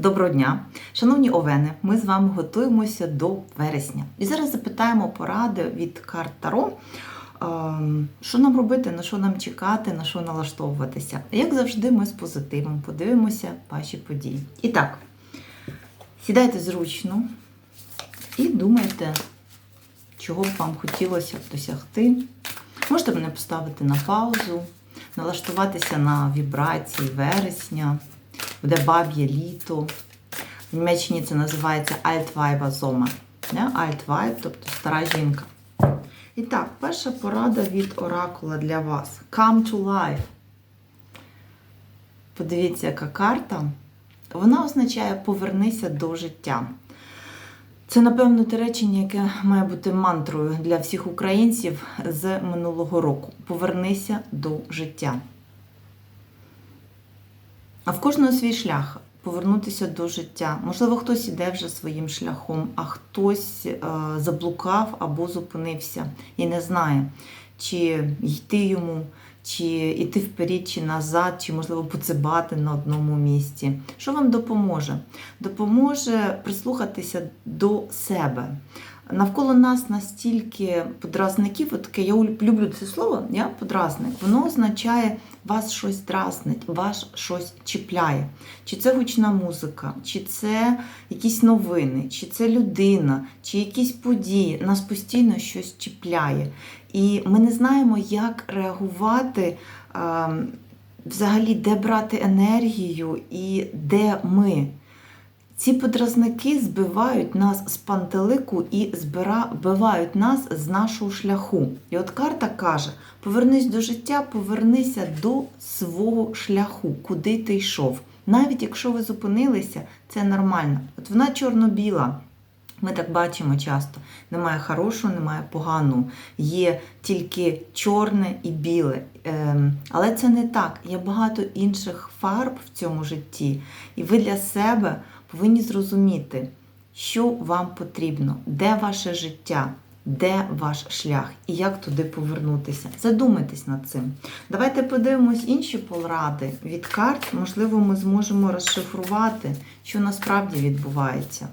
Доброго дня! Шановні овени, ми з вами готуємося до вересня. І зараз запитаємо поради від карт Таро. ем, Що нам робити, на що нам чекати, на що налаштовуватися. Як завжди, ми з позитивом подивимося ваші події. І так, сідайте зручно і думайте, чого б вам хотілося досягти. Можете мене поставити на паузу, налаштуватися на вібрації вересня, буде баб'є літо. В Німеччині це називається. Не? Altweib, тобто стара жінка. І так, перша порада від оракула для вас. Come to life. Подивіться, яка карта. Вона означає повернися до життя. Це, напевно, те речення, яке має бути мантрою для всіх українців з минулого року. Повернися до життя. А в кожного свій шлях повернутися до життя. Можливо, хтось іде вже своїм шляхом, а хтось е, заблукав або зупинився і не знає, чи йти йому, чи йти вперед, чи назад, чи, можливо, поцибати на одному місці. Що вам допоможе? Допоможе прислухатися до себе. Навколо нас настільки подразників, от таке, я люблю це слово, я подразник, воно означає вас щось дразнить, вас щось чіпляє. Чи це гучна музика, чи це якісь новини, чи це людина, чи якісь події. Нас постійно щось чіпляє. І ми не знаємо, як реагувати, взагалі, де брати енергію і де ми. Ці подразники збивають нас з пантелику і збивають нас з нашого шляху. І от карта каже: повернись до життя, повернися до свого шляху, куди ти йшов. Навіть якщо ви зупинилися, це нормально. От вона чорно-біла. Ми так бачимо часто. Немає хорошого, немає поганого. Є тільки чорне і біле. Ем, але це не так. Є багато інших фарб в цьому житті. І ви для себе повинні зрозуміти, що вам потрібно, де ваше життя, де ваш шлях і як туди повернутися. Задумайтесь над цим. Давайте подивимось інші поради від карт. Можливо, ми зможемо розшифрувати, що насправді відбувається.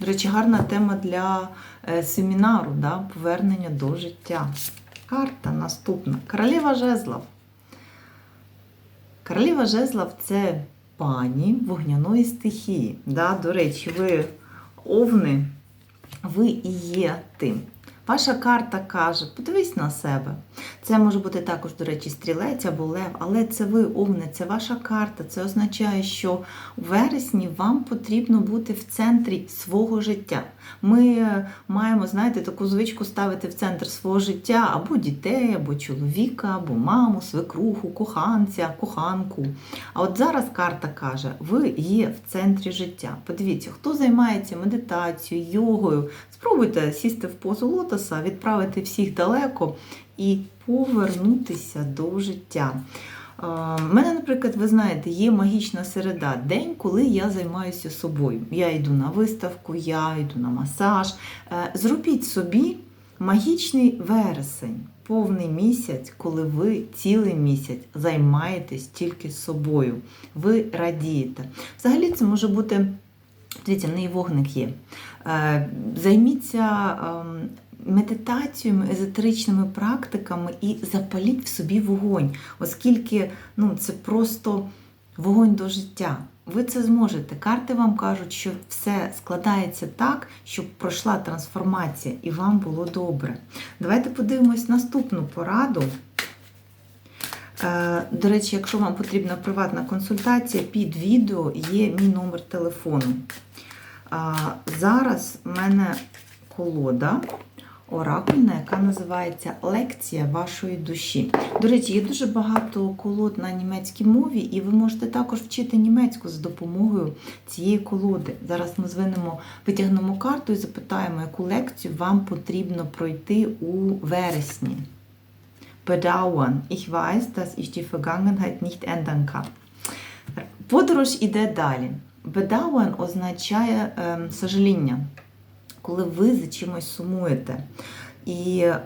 До речі, гарна тема для е, семінару, да? повернення до життя. Карта наступна. Королева жезлов. Королева жезлов це пані вогняної стихії. Да? До речі, ви овни, ви і є тим. Ваша карта каже, подивись на себе. Це може бути також, до речі, стрілець або лев, але це ви, овни, це ваша карта. Це означає, що у вересні вам потрібно бути в центрі свого життя. Ми маємо, знаєте, таку звичку ставити в центр свого життя або дітей, або чоловіка, або маму, свекруху, коханця, коханку. А от зараз карта каже, ви є в центрі життя. Подивіться, хто займається медитацією, йогою. Спробуйте сісти в позу лотоса, відправити всіх далеко і повернутися до життя. У мене, наприклад, ви знаєте, є магічна середа, день, коли я займаюся собою. Я йду на виставку, я йду на масаж. Е, зробіть собі магічний вересень, повний місяць, коли ви цілий місяць займаєтесь тільки собою. Ви радієте. Взагалі, це може бути. Дивіться, в неї вогник є. Е, займіться ем, медитаціями, езотеричними практиками і запаліть в собі вогонь, оскільки ну, це просто вогонь до життя. Ви це зможете. Карти вам кажуть, що все складається так, щоб пройшла трансформація і вам було добре. Давайте подивимось наступну пораду. Е, до речі, якщо вам потрібна приватна консультація, під відео є мій номер телефону. Зараз в мене колода оракульна, яка називається Лекція вашої душі. До речі, є дуже багато колод на німецькій мові, і ви можете також вчити німецьку за допомогою цієї колоди. Зараз ми звинемо, витягнемо карту і запитаємо, яку лекцію вам потрібно пройти у вересні. Bedauern. Ich weiß, dass ich die Vergangenheit nicht ändern kann. Подорож іде далі. Bedauern означає е, сожаління коли ви за чимось сумуєте. І е,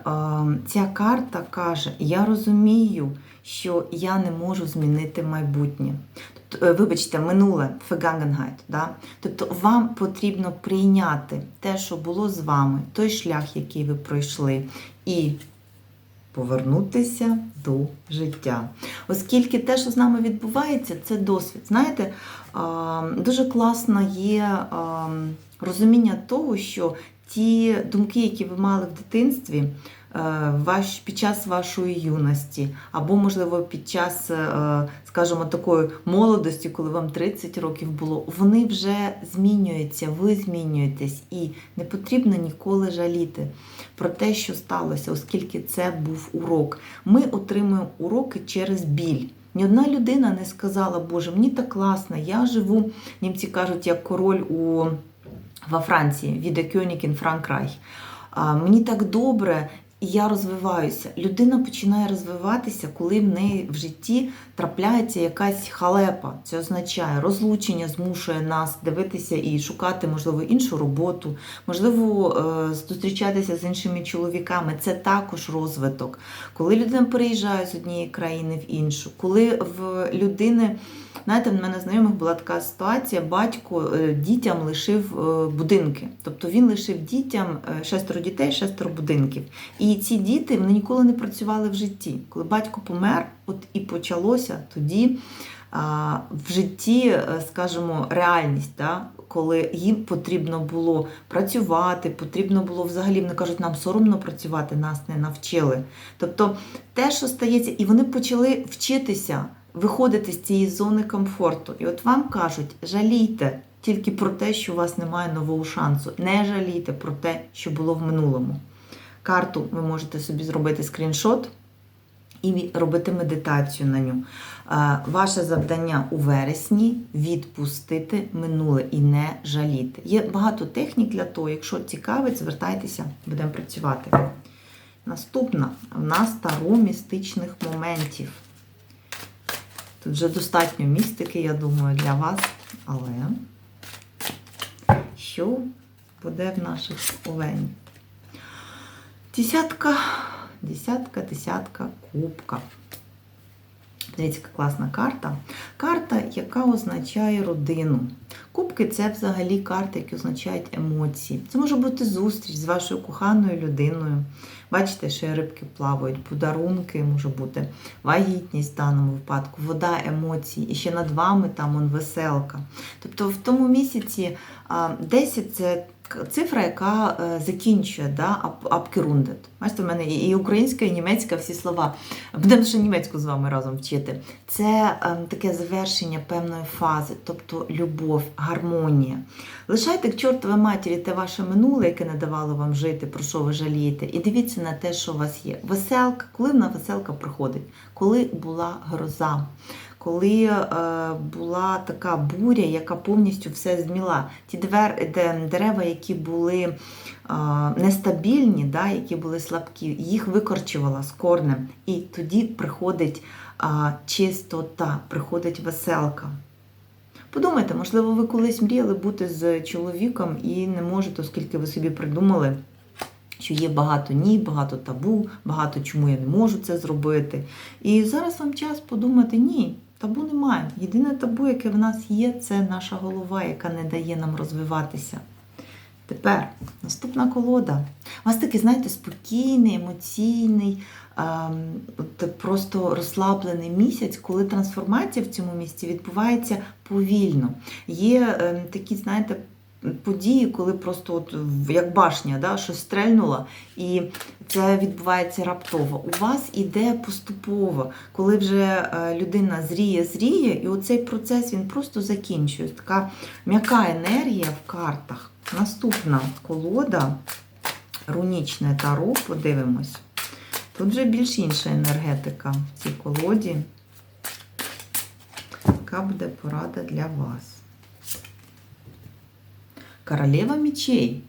ця карта каже: Я розумію, що я не можу змінити майбутнє. Е, вибачте, минуле да? Тобто вам потрібно прийняти те, що було з вами, той шлях, який ви пройшли, і повернутися до життя. Оскільки те, що з нами відбувається, це досвід. Знаєте, дуже класно є розуміння того, що ті думки, які ви мали в дитинстві, е, ваш, під час вашої юності, або, можливо, під час, е, скажімо, такої молодості, коли вам 30 років було, вони вже змінюються, ви змінюєтесь, і не потрібно ніколи жаліти про те, що сталося, оскільки це був урок. Ми отримуємо уроки через біль. Ні одна людина не сказала, Боже, мені так класно, я живу, німці кажуть, як король у, во Франції, від Кьонікін Франкрайх. А, Мені так добре, і я розвиваюся. Людина починає розвиватися, коли в неї в житті трапляється якась халепа. Це означає розлучення, змушує нас дивитися і шукати, можливо, іншу роботу, можливо, е, зустрічатися з іншими чоловіками. Це також розвиток. Коли людина переїжджає з однієї країни в іншу, коли в людини. Знаєте, в мене знайомих була така ситуація: батько е, дітям лишив е, будинки. Тобто він лишив дітям е, шестеро дітей, шестеро будинків. І ці діти вони ніколи не працювали в житті. Коли батько помер, от і почалося тоді в житті, скажімо, реальність. Да? Коли їм потрібно було працювати, потрібно було взагалі, вони кажуть, нам соромно працювати, нас не навчили. Тобто те, що стається, і вони почали вчитися виходити з цієї зони комфорту. І от вам кажуть, жалійте тільки про те, що у вас немає нового шансу. Не жалійте про те, що було в минулому. Карту ви можете собі зробити скріншот і робити медитацію на ню. Ваше завдання у вересні відпустити минуле і не жаліти. Є багато технік для того, якщо цікавить, звертайтеся, будемо працювати. Наступна в нас таро містичних моментів. Тут вже достатньо містики, я думаю, для вас. Але що буде в наших оленів? Десятка, десятка, десятка кубка. Дивіться, яка класна карта. Карта, яка означає родину. Кубки це взагалі карти, які означають емоції. Це може бути зустріч з вашою коханою людиною. Бачите, що рибки плавають, подарунки, може бути вагітність в даному випадку, вода емоцій, і ще над вами там он веселка. Тобто в тому місяці 10 це цифра, яка е, закінчує да, абкерунdet. Бачите, в мене і українська, і німецька всі слова. Будемо ще німецьку з вами разом вчити. Це ем, таке завершення певної фази, тобто любов, гармонія. Лишайте к чортовій матері те ваше минуле, яке не давало вам жити, про що ви жалієте, і дивіться на те, що у вас є. Веселка, коли вона веселка приходить, коли була гроза. Коли е, була така буря, яка повністю все зміла. Ті дерева, які були е, нестабільні, да, які були слабкі, їх викорчувала з корнем. І тоді приходить е, чистота, приходить веселка. Подумайте, можливо, ви колись мріяли бути з чоловіком і не можете, оскільки ви собі придумали, що є багато ні, багато табу, багато чому я не можу це зробити. І зараз вам час подумати, ні, табу немає. Єдине табу, яке в нас є, це наша голова, яка не дає нам розвиватися. Тепер наступна колода. У вас такий, знаєте, спокійний, емоційний, ем, от просто розслаблений місяць, коли трансформація в цьому місці відбувається повільно. Є ем, такі, знаєте, події, коли просто от, як башня, да, щось стрельнуло, і це відбувається раптово. У вас іде поступово, коли вже е, людина зріє, зріє, і оцей процес він просто закінчує. Така м'яка енергія в картах. Наступна колода, рунічне таро, подивимось. Тут вже більш інша енергетика в цій колоді. Яка буде порада для вас? Королева мечей.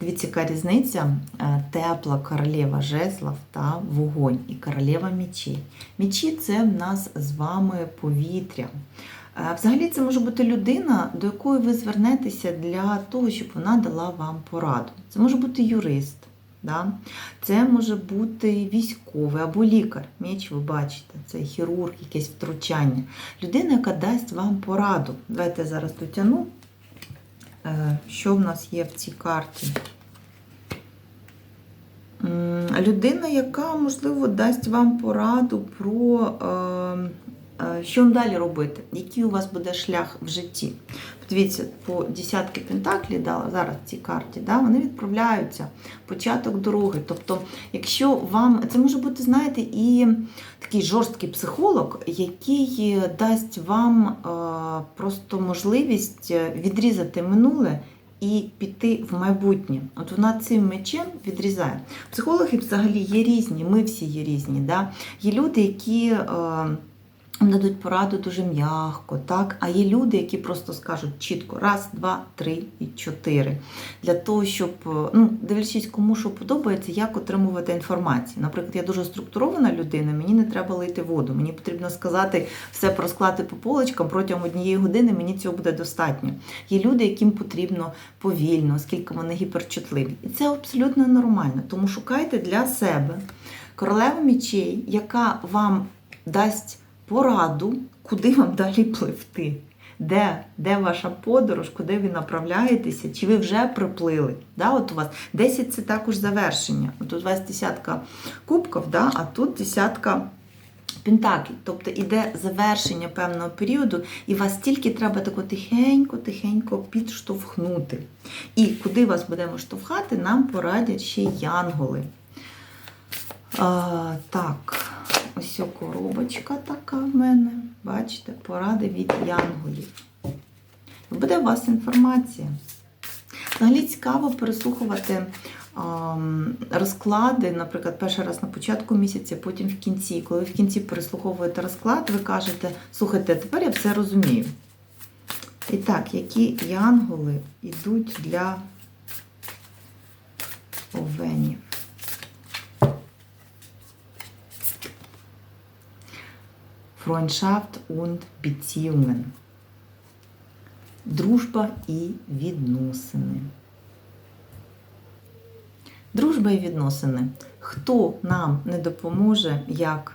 Дивіться, яка різниця Е, тепла королева жезлов та вогонь і королева мечей. Мечі це в нас з вами повітря. Е, Взагалі, це може бути людина, до якої ви звернетеся для того, щоб вона дала вам пораду. Це може бути юрист, Да? Це може бути військовий або лікар. Меч, ви бачите, це хірург, якесь втручання. Людина, яка дасть вам пораду. Давайте я зараз дотягну, що в нас є в цій карті. Людина, яка, можливо, дасть вам пораду про е, е, що вам далі робити, який у вас буде шлях в житті. Подивіться, по десятки пентаклів дала зараз цій карті, да, вони відправляються, початок дороги. Тобто, якщо вам це може бути, знаєте, і такий жорсткий психолог, який дасть вам е, просто можливість відрізати минуле і піти в майбутнє. От вона цим мечем відрізає. Психологи взагалі є різні, ми всі є різні. Да? Є люди, які е, дадуть пораду дуже м'яко, так? а є люди, які просто скажуть чітко раз, два, три і чотири. Для того, щоб, е, ну, дивлячись, кому що подобається, як отримувати інформацію. Наприклад, я дуже структурована людина, мені не треба лити воду. Мені потрібно сказати все розклати по полочкам протягом однієї години, мені цього буде достатньо. Є люди, яким потрібно повільно, оскільки вони гіперчутливі. І це абсолютно нормально. Тому шукайте для себе королеву мічей, яка вам дасть пораду, куди вам далі пливти. Де, де ваша подорож, куди ви направляєтеся, чи ви вже приплили? Да, от у вас 10 це також завершення. От у вас десятка кубків, да, а тут десятка пентаклів. Тобто іде завершення певного періоду, і вас тільки треба тако тихенько-тихенько підштовхнути. І куди вас будемо штовхати, нам порадять ще янголи. А, так, ось коробочка така в мене. Бачите, поради від янголів. Буде у вас інформація. Взагалі цікаво переслухувати розклади, наприклад, перший раз на початку місяця, потім в кінці. Коли в кінці переслуховуєте розклад, ви кажете, слухайте, тепер я все розумію. І так, які янголи йдуть для овенів? Freundschaft und Beziehungen. Дружба і відносини. Дружба і відносини. Хто нам не допоможе, як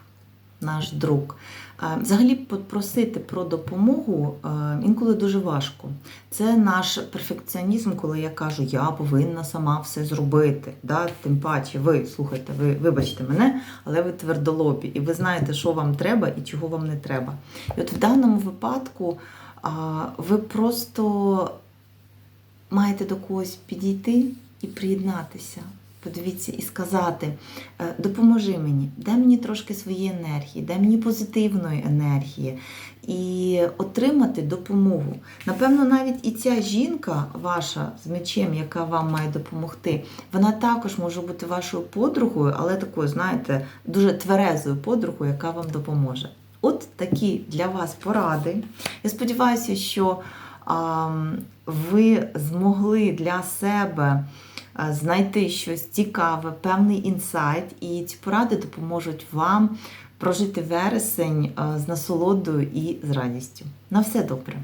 наш друг? Е, Взагалі попросити про допомогу е, інколи дуже важко. Це наш перфекціонізм, коли я кажу, я повинна сама все зробити. Да? Тим паче, ви слухайте, ви вибачте мене, але ви твердолобі, і ви знаєте, що вам треба і чого вам не треба. І от в даному випадку ви просто маєте до когось підійти і приєднатися. Подивіться і сказати, е, допоможи мені, дай мені трошки своєї енергії, дай мені позитивної енергії і отримати допомогу. Напевно, навіть і ця жінка, ваша з мечем, яка вам має допомогти, вона також може бути вашою подругою, але такою, знаєте, дуже тверезою подругою, яка вам допоможе. От такі для вас поради. Я сподіваюся, що а, ви змогли для себе знайти щось цікаве, певний інсайт, і ці поради допоможуть вам прожити вересень з насолодою і з радістю. На все добре!